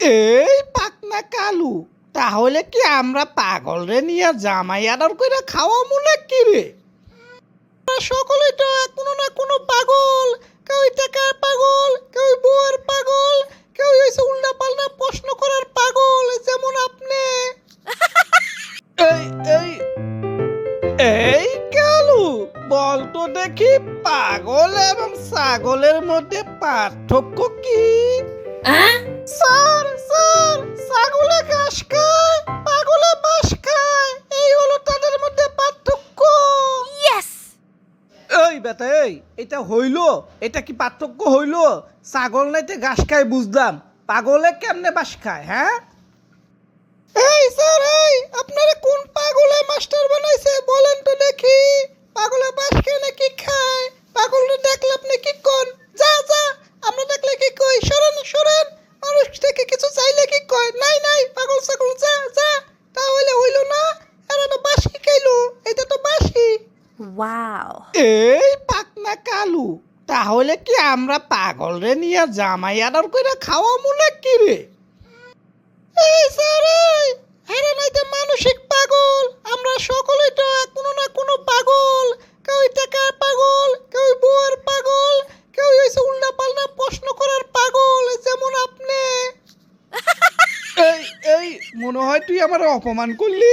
এই পাকনা কালু তাহলে কি আমরা পাগল রে নিয়ে জামাই আদর করে খাওয়া মনে কি রে সকলেই তো কোনো না কোনো পাগল কেউ টাকার পাগল কেউ বউয়ের পাগল কেউ হয়েছে উল্টা পাল্টা প্রশ্ন করার পাগল যেমন আপনি। এই এই এই কালু বল তো দেখি পাগল এবং ছাগলের মধ্যে পার্থক্য কি? এই বেটা, এই, এটা হইল? এটা কি পার্থক্য হইল? ছাগল নাইতে ঘাস খায়, বুঝলাম। পাগলে কেমনে বাস খায় হ্যাঁ? এই স্যার, এই কোন পাগলে মাস্টার বানাইছে, বলেন তো দেখি। পাগলে বাস খায় না কি খায়? পাগলটা দেখলে আপনি কি কোন? যা যা, আমরা দেখলে কি কই? সরেন সরেন, মানুষ থেকে কিছু চাইলে কি কয়? নাই নাই, পাগল ছাগল, যা যা তাহলে হইল না এরা তো বাসি খাইলো এটা তো বাসি ওয়াও এই পাকনা কালু তাহলে কি আমরা পাগল রে নিয়ে জামাই আদর করে খাওয়া মনে কি রে? এই স্যার হেরে নাইতে মানসিক পাগল আমরা সকলেই তো কোনো না কোনো পাগল। কেউ টাকার পাগল কেউ বউয়ের পাগল কেউ হয়েছে উল্টা পাল্টা প্রশ্ন করার পাগল যেমন আপনি। এই এই মনে হয় তুই আমার অপমান করলি।